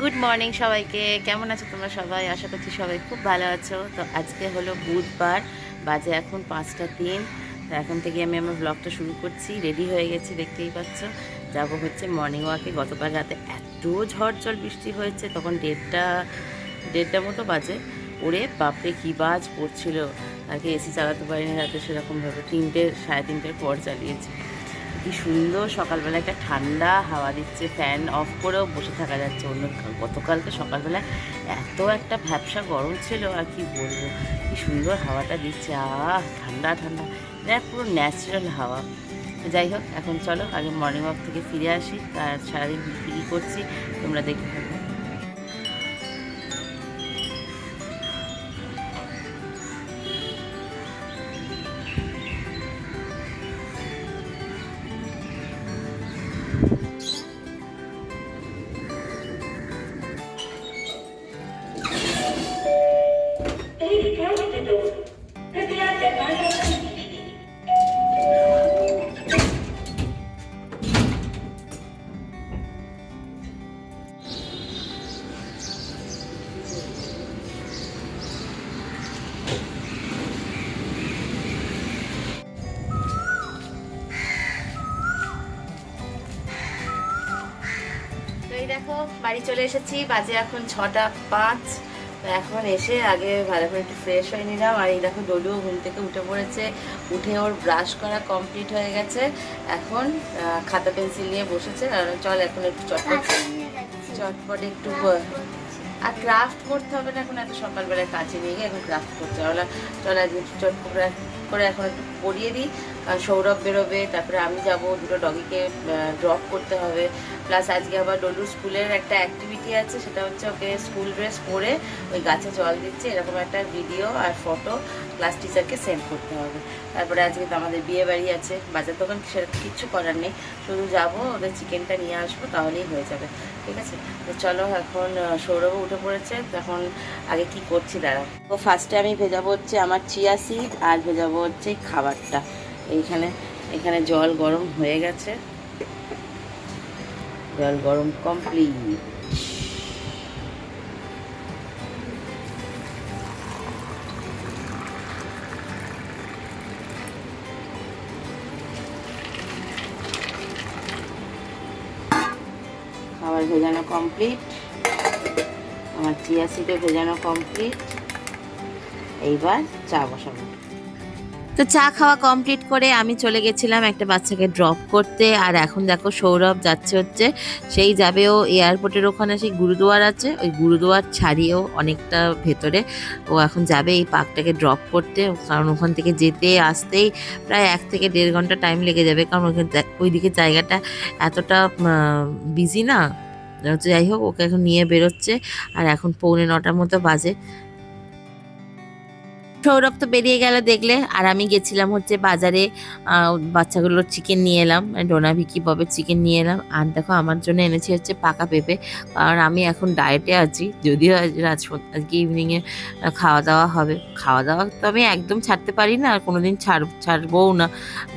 Good morning সবাইকে। কেমন আছো তোমরা সবাই? আশা করছি সবাই খুব ভালো আছো। তো আজকে হলো বুধবার, বাজে এখন পাঁচটা দিন তো এখন থেকে আমি আমার ব্লগটা শুরু করছি। রেডি হয়ে গেছি, দেখতেই পাচ্ছ। যাব হচ্ছে মর্নিং ওয়াকে গতকাল রাতে এত ঝড় জল বৃষ্টি হয়েছে, তখন দেড়টা দেড়টা মতো বাজে। ওরে বাপরে, কী বাজ পড়ছিল। আগে এসি চালাতে পারিনি, রাতে সেরকমভাবে তিনটে, সাড়ে তিনটের পর চালিয়েছি। কি সুন্দর সকালবেলা একটা ঠান্ডা হাওয়া দিচ্ছে ফ্যান অফ করেও বসে থাকা যাচ্ছে। অন্য গতকালকে সকালবেলা এত একটা ভ্যাবসা গরম ছিল, আর কি বলব? কি সুন্দর হাওয়াটা দিচ্ছে, আহ, ঠান্ডা ঠান্ডা। দেখ পুরো ন্যাচারাল হাওয়া। যাই হোক, এখন চলো, আগে মর্নিং ওয়াক থেকে ফিরে আসি, আর সারাদিন কী করছি, তোমরা দেখতে থাকো। দেখো বাড়ি চলে এসেছি বাজে এখন ছটা পাঁচ। এখন এসে আগে ভালো করে একটু ফ্রেশ হয়ে নিলাম। আর এই দেখো ডলুও ঘুম থেকে উঠে পড়েছে। উঠে ওর ব্রাশ করা কমপ্লিট হয়ে গেছে। এখন খাতা পেন্সিল নিয়ে বসেছে। আর চল এখন একটু চটপট চটপট একটু আর ক্রাফট করতে হবে না এখন এত সকালবেলায় কাছে নিয়ে গিয়ে এখন ক্রাফট করতে হবে। চল আজকে চটপট করে এখন একটু পরিয়ে দিই। সৌরভ বেরোবে তারপরে আমি যাব দুটো ডগিকে ড্রপ করতে হবে। প্লাস আজকে আবার ডলুর স্কুলের একটা অ্যাক্টিভিটি আছে সেটা হচ্ছে ওকে স্কুল ড্রেস পরে ওই গাছে জল দিচ্ছে এরকম একটা ভিডিও আর ফটো ক্লাস টিচারকে সেন্ড করতে হবে। তারপরে আজকে তো আমাদের বিয়ে বাড়ি আছে বাজার দোকান সেরকম কিচ্ছু করার নেই। শুধু যাব ওদের চিকেনটা নিয়ে আসব তাহলেই হয়ে যাবে ঠিক আছে? তো চলো এখন আহ, সৌরভও উঠে পড়েছে তখন আগে কি করছি দাঁড়া তো ফার্স্টে আমি ভেজাবো হচ্ছে আমার চিয়া সিড আর ভেজাবো হচ্ছে খাবারটা। এইখানে, এখানে জল গরম হয়ে গেছে। জল গরম কমপ্লিট খাবার ভেজানো কমপ্লিট আমার চিয়া সিডও ভেজানো কমপ্লিট এইবার চা বসাবো। তো চা খাওয়া কমপ্লিট করে আমি চলে গেছিলাম একটা বাচ্চাকে ড্রপ করতে। আর এখন দেখো সৌরভ যাচ্ছে হচ্ছে, সেই যাবে ও এয়ারপোর্টের ওখানে, সেই গুরুদুয়ার আছে। ওই গুরুদুয়ার ছাড়িয়েও অনেকটা ভেতরে। ও এখন যাবে এই পার্কটাকে ড্রপ করতে। কারণ ওখান থেকে যেতে আসতেই প্রায় এক থেকে দেড় ঘণ্টা টাইম লেগে যাবে। কারণ ওখানে ওইদিকে জায়গাটা এতটা বিজি না। যাই হোক, ওকে এখন নিয়ে বেরোচ্ছে। আর এখন পৌনে নটার মতো বাজে। সৌরভ তো বেরিয়ে গেল দেখলে। আর আমি গেছিলাম হচ্ছে বাজারে বাচ্চাগুলোর চিকেন নিয়ে এলাম। ডোনা ভিকি ববের চিকেন নিয়ে এলাম। আর দেখো আমার জন্য এনেছি হচ্ছে পাকা পেঁপে। কারণ আমি এখন ডায়েটে আছি। যদিও আজ আজকে ইভিনিংয়ে খাওয়া দাওয়া হবে। খাওয়া দাওয়া তো আমি একদম ছাড়তে পারি না। আর কোনো দিন ছাড়, ছাড়বও না।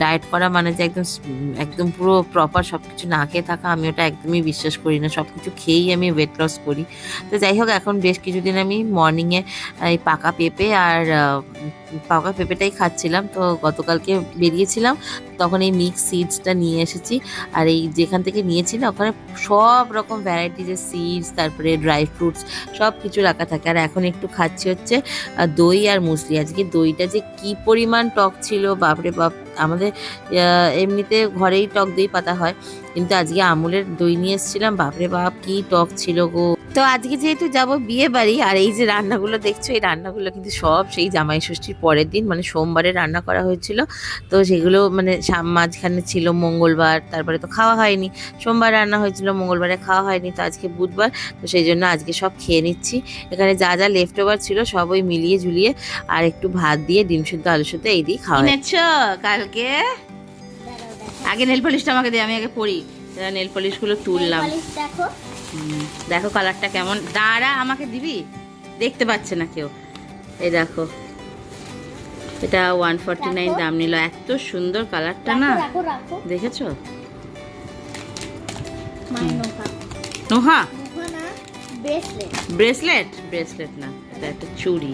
ডায়েট করা মানে যে একদম একদম পুরো প্রপার সব কিছু না খেয়ে থাকা, আমি ওটা একদমই বিশ্বাস করি না। সব কিছু খেয়েই আমি ওয়েট লস করি। তো যাই হোক, এখন বেশ কিছুদিন আমি মর্নিংয়ে এই পাকা পেঁপে আর পাকা পেঁপেটাই খাচ্ছিলাম। তো গতকালকে বেরিয়েছিলাম, তখন এই মিক্স সিডসটা নিয়ে এসেছি। আর এই যেখান থেকে নিয়েছি না, ওখানে সব রকম ভ্যারাইটিজের সিডস তারপরে ড্রাই ফ্রুটস সব কিছু রাখা থাকে। আর এখন একটু খাচ্ছি হচ্ছে দই আর মুসলি। আজকে দইটা যে কি পরিমাণ টক ছিল, বাপরে বাপ! আমাদের এমনিতে ঘরেই টক দই পাতা হয়। কিন্তু আজকে আমুলের দই নিয়ে এসেছিলাম, বাপরে বাপ! কি টক ছিল গো! তো আজকে যেহেতু যাব বিয়ে বাড়ি আর এই যে রান্নাগুলো দেখছ এই রান্নাগুলো কিন্তু সব সেই জামাই ষষ্ঠীর পরের দিন মানে সোমবারে রান্না করা হয়েছিল। তো সেগুলো মানে সাম- মাঝখানে ছিল মঙ্গলবার তারপরে তো খাওয়া হয়নি। সোমবার রান্না হয়েছিল মঙ্গলবারে খাওয়া হয়নি তো আজকে বুধবার। তো সেই জন্য আজকে সব খেয়ে নিচ্ছি। এখানে যা যা লেফট ওভার ছিল সব ওই মিলিয়ে ঝুলিয়ে আর একটু ভাত দিয়ে ডিম সিদ্ধ আলু সিদ্ধ এই দিয়ে খাওয়া কালকে? আগে নেল পলিশটা আমাকে দে আমি আগে পড়ি নেল পলিশগুলো তুললাম। পলিশ দেখো। দেখো কালারটা কেমন। দাঁড়া আমাকে দিবি? দেখতে পাচ্ছে না কেউ। এই দেখো। এটা ওয়ান ফর্টি নাইন দাম নিল। এত সুন্দর কালারটা না? দেখেছ? নোহা। ব্রেসলেট? ব্রেসলেট না। এটা একটা চুড়ি।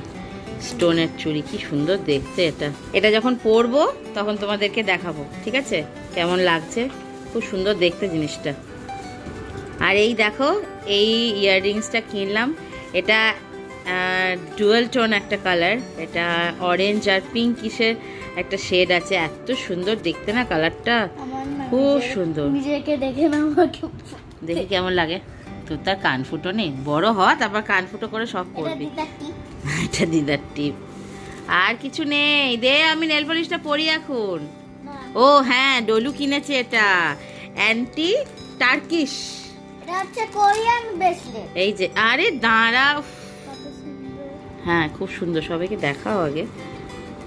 স্টোনের চুড়ি। কি সুন্দর দেখতে এটা। এটা যখন পরবো তখন তোমাদেরকে দেখাবো। ঠিক আছে? কেমন লাগছে? খুব সুন্দর দেখতে জিনিসটা। আর এই দেখো এই ইয়াররিংসটা কিনলাম। এটা ডুয়েল টোন একটা কালার। এটা অরেঞ্জ আর পিঙ্ক কিসের একটা শেড আছে। এত সুন্দর দেখতে না কালারটা? খুব সুন্দর। নিজেকে দেখে না দেখি কেমন লাগে। তোর তার কান ফুটো নেই। বড় হ তারপর কান ফুটো করে সব করবি। এটা দিদার টিপ। আর কিছু নেই। দে আমি নেল পলিশটা পরি এখন। ও হ্যাঁ ডলু কিনেছে এটা। Aunty Turkish. এটা হচ্ছে কোরিয়ান ব্রেসলেট। এই যে আরে দাঁড়া হ্যাঁ খুব সুন্দর সবাইকে দেখাও আগে।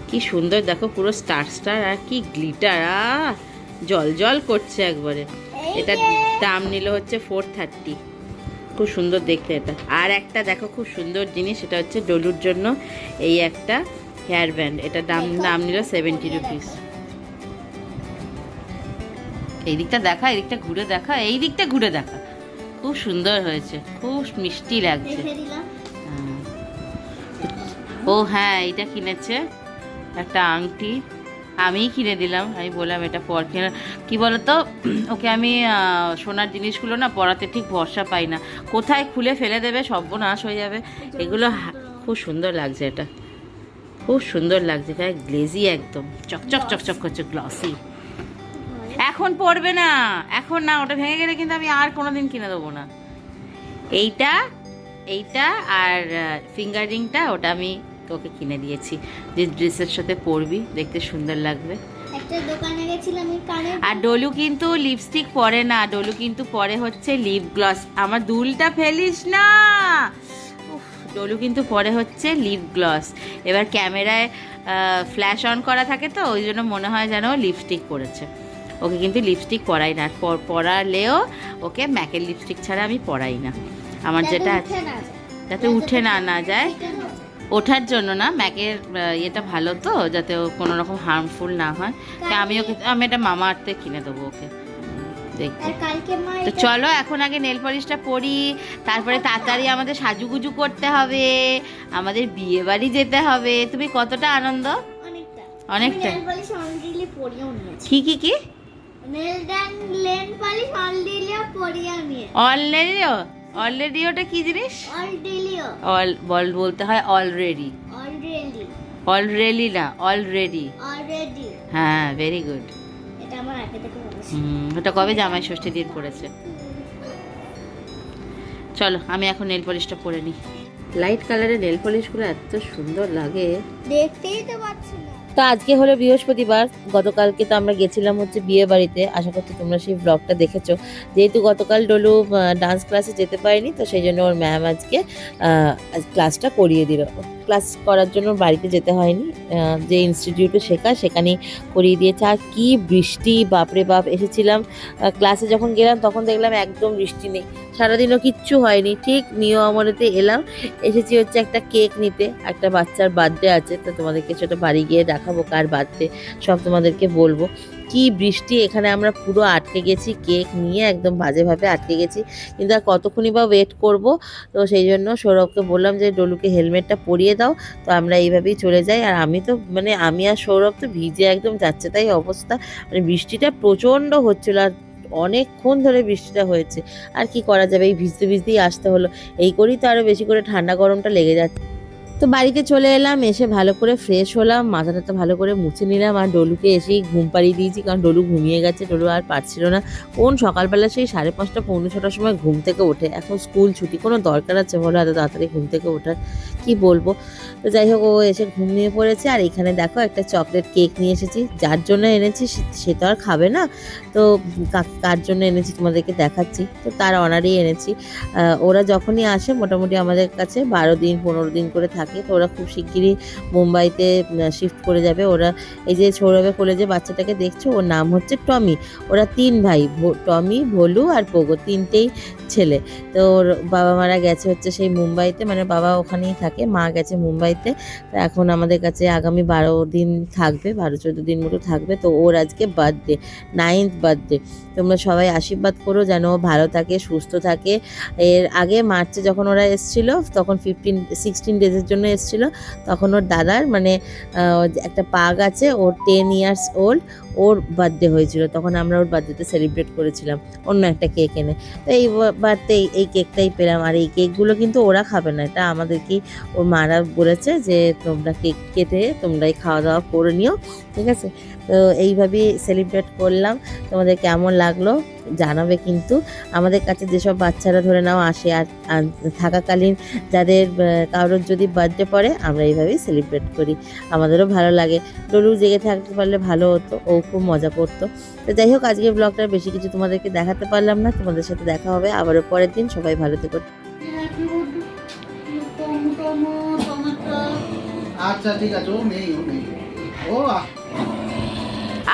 কি সুন্দর দেখো পুরো স্টার স্টার আর কি গ্লিটার আহ জল জল করছে একবারে। এটার দাম নিল হচ্ছে ফোর থার্টি খুব সুন্দর দেখতে এটা। আর একটা দেখো খুব সুন্দর জিনিস এটা হচ্ছে ডলুর জন্য এই একটা হেয়ার ব্যান্ড এটা দাম দাম নিল সেভেন্টি রুপিস। এই দিকটা দেখা এই দিকটা ঘুরে দেখা এই দিকটা ঘুরে দেখা। খুব সুন্দর হয়েছে খুব মিষ্টি লাগছে। ও হ্যাঁ এইটা কিনেছে একটা আংটি। আমিই কিনে দিলাম আমি বললাম এটা পর কিনে। কি বলতো ওকে আমি সোনার জিনিসগুলো না পরাতে ঠিক ভরসা পাই না। কোথায় খুলে ফেলে দেবে সর্বনাশ হয়ে যাবে। এগুলো খুব সুন্দর লাগছে এটা। খুব সুন্দর লাগছে গায়ে গ্লেজি একদম। চকচক চকচক করছে গ্লসি এখন পড়বে না। এখন না ওটা ভেঙে গেলে কিন্তু আমি আর কোনোদিন কিনে দেবো না। এইটা এইটা আর ফিঙ্গার রিংটা ওটা আমি তোকে কিনে দিয়েছি। যে ড্রেসের সাথে পরবি দেখতে সুন্দর লাগবে। একটা দোকানে গেছিলাম আর ডলু কিন্তু লিপস্টিক পরে না ডলু কিন্তু পরে হচ্ছে লিপ গ্লস আমার দুলটা ফেলিস না। ডলু কিন্তু পরে হচ্ছে লিপ গ্লস এবার ক্যামেরায় ফ্ল্যাশ অন করা থাকে তো ওই জন্য মনে হয় যেন লিপস্টিক পরেছে। ওকে কিন্তু লিপস্টিক পরাই না। পরালেও ওকে ম্যাকের লিপস্টিক ছাড়া আমি পরাই না। আমার যেটা যায়। যাতে উঠে না না যায়। ওঠার জন্য না ম্যাকের ইয়েটা ভালো তো যাতে ও কোনো রকম হার্মফুল না হয়। আমি ওকে আমি এটা মামা আর্থে কিনে দেবো ওকে। তো চলো এখন আগে নেল পলিশটা পরি তারপরে তাড়াতাড়ি আমাদের সাজুগুজু করতে হবে আমাদের বিয়ে বাড়ি যেতে হবে। তুমি কতটা আনন্দ? অনেকটা। অনেকটা? কি কি কি? অলরেডিও কি জিনিস? অল বল বলতে হয় অলরেডি অলরেডি না অলরেডি হ্যাঁ ভেরি গুড ওটা কবে জামাই ষষ্ঠী দিন পড়েছে? চলো আমি এখন নেল পলিশটা পরে নিই। লাইট কালারের নেল পলিশগুলো এত সুন্দর লাগে। দেখতেই তো পাচ্ছি না। তো আজকে হলো বৃহস্পতিবার, গতকালকে তো আমরা গেছিলাম হচ্ছে বিয়ে বাড়িতে। আশা করছি তোমরা সেই ব্লগটা দেখেছ। যেহেতু গতকাল ডলু ডান্স ক্লাসে যেতে পারেনি, তো সেই জন্য ওর ম্যাম আজকে আজ ক্লাসটা করিয়ে দিল। ক্লাস করার জন্য বাড়িতে যেতে হয়নি। যে ইনস্টিটিউটে শেখা সেখানেই করিয়ে দিয়েছে। আর কী বৃষ্টি, বাপরে বাপ, এসেছিলাম। ক্লাসে যখন গেলাম, তখন দেখলাম একদম বৃষ্টি নেই। সারাদিনও কিচ্ছু হয়নি। ঠিক মিও আমরেতে এলাম। এসেছি হচ্ছে একটা কেক নিতে। একটা বাচ্চার বার্থডে আছে, তো তোমাদেরকে সেটা বাড়ি গিয়ে দেখাবো কার বার্থডে, সব তোমাদেরকে বলব। কি বৃষ্টি, এখানে আমরা পুরো আটকে গেছি, কেক নিয়ে একদম বাজেভাবে আটকে গেছি। কিন্তু আর কতক্ষণই বা ওয়েট করব? তো সেই জন্য সৌরভকে বললাম যে, ডলুকে হেলমেটটা পরিয়ে দাও। তো আমরা এইভাবেই চলে যাই। আর আমি তো মানে আমি আর সৌরভ তো ভিজে একদম যাচ্ছে তাই অবস্থা। মানে বৃষ্টিটা প্রচণ্ড হচ্ছিল আর অনেকক্ষণ ধরে বৃষ্টিটা হয়েছে। আর কি করা যাবে? এই ভিজতে ভিজতেই আসতে হলো। এই করেই তো আরও বেশি করে ঠান্ডা গরমটা লেগে যাচ্ছে। তো বাড়িতে চলে এলাম, এসে ভালো করে ফ্রেশ হলাম, মাথাটা তো ভালো করে মুছে নিলাম আর ডলুকে এসেই ঘুম পাড়িয়ে দিয়েছি কারণ ডলু ঘুমিয়ে গেছে, ডলু আর পারছিল না। কোন সকালবেলা সেই সাড়ে পাঁচটা, পৌনে ছটার সময় ঘুম থেকে ওঠে। এখন স্কুল ছুটি, কোনো দরকার আছে বলো? এত তাড়াতাড়ি ঘুম থেকে ওঠার কি বলব? তো যাই হোক, ও এসে ঘুমিয়ে পড়েছে আর এখানে দেখো একটা চকলেট কেক নিয়ে এসেছি। যার জন্য এনেছি, সে তো আর খাবে না। তো কার জন্য এনেছি তোমাদেরকে দেখাচ্ছি। তো তার অনারই এনেছি। ওরা যখনই আসে, মোটামুটি আমাদের কাছে বারো দিন, পনেরো দিন করে থাকে। থাকে, তো ওরা খুব শিগগিরই মুম্বাইতে শিফট করে যাবে। ওরা এই যে সৌরভে কোলে যে বাচ্চাটাকে দেখছ, ওর নাম হচ্ছে টমি। ওরা তিন ভাই টমি, ভোলু আর পোগো, তিনটেই ছেলে। তো ওর বাবা মারা গেছে হচ্ছে সেই মুম্বাইতে মানে বাবা ওখানেই থাকে, মা গেছে মুম্বাইতে। তো এখন আমাদের কাছে আগামী বারো দিন থাকবে, বারো, চোদ্দ দিন মতো থাকবে। তো ওর আজকে বার্থডে নাইন্থ বার্থডে তোমরা সবাই আশীর্বাদ করো যেন ভালো থাকে, সুস্থ থাকে। এর আগে মার্চে যখন ওরা এসছিল, তখন ফিফটিন সিক্সটিন ডেজের জন্য এসছিল। তখন ওর দাদার মানে একটা পাগ আছে ওর টেন ইয়ার্স ওল্ড ওর বার্থডে হয়েছিল, তখন আমরা ওর বার্থডেতে সেলিব্রেট করেছিলাম, অন্য একটা কেক এনে। তো এই বার্থডে এই কেকটাই পেলাম, আর এই কেকগুলো কিন্তু ওরা খাবে না, এটা আমাদেরকেই, ওর মারা বলেছে যে, তোমরা কেক কেটে তোমরাই খাওয়া দাওয়া করে নিও। ঠিক আছে? তো এইভাবেই সেলিব্রেট করলাম। তোমাদের কেমন লাগল জানাবে কিন্তু। আমাদের কাছে যেসব বাচ্চারা ধরে নাও আসে, আর থাকাকালীন যাদের কারোর যদি বার্থডে পড়ে, আমরা এইভাবেই সেলিব্রেট করি। আমাদেরও ভালো লাগে। ডলু জেগে থাকতে পারলে ভালো হতো। ও খুব মজা করতো। তো যাই হোক আজকে ব্লগটা বেশি কিছু তোমাদেরকে দেখাতে পারলাম না। তোমাদের সাথে দেখা হবে আবারও পরের দিন। সবাই ভালো থেকো। আচ্ছা ঠিক আছে ও নেই ও নেই। ও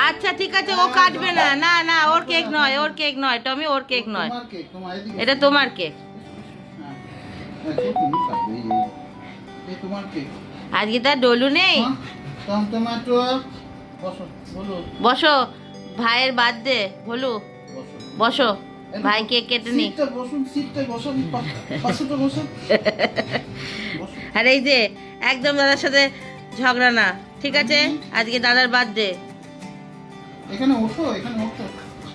আচ্ছা ঠিক আছে ও কাটবে না। না না ওর কেক নয় ওর কেক নয় টমি ওর কেক নয়। তোমার কেক তোমার এদিকে এটা তোমার কেক হ্যাঁ। কেক আজকে তার ডলু নেই। হ্যাঁ, বসো ভাইয়ের বার্থডে হলু বসো। ভাই কে কেটে নি। আর এই যে একদম দাদার সাথে ঝগড়া না ঠিক আছে? আজকে দাদার বার্থডে। এখানে ওঠো এখানে ওঠো।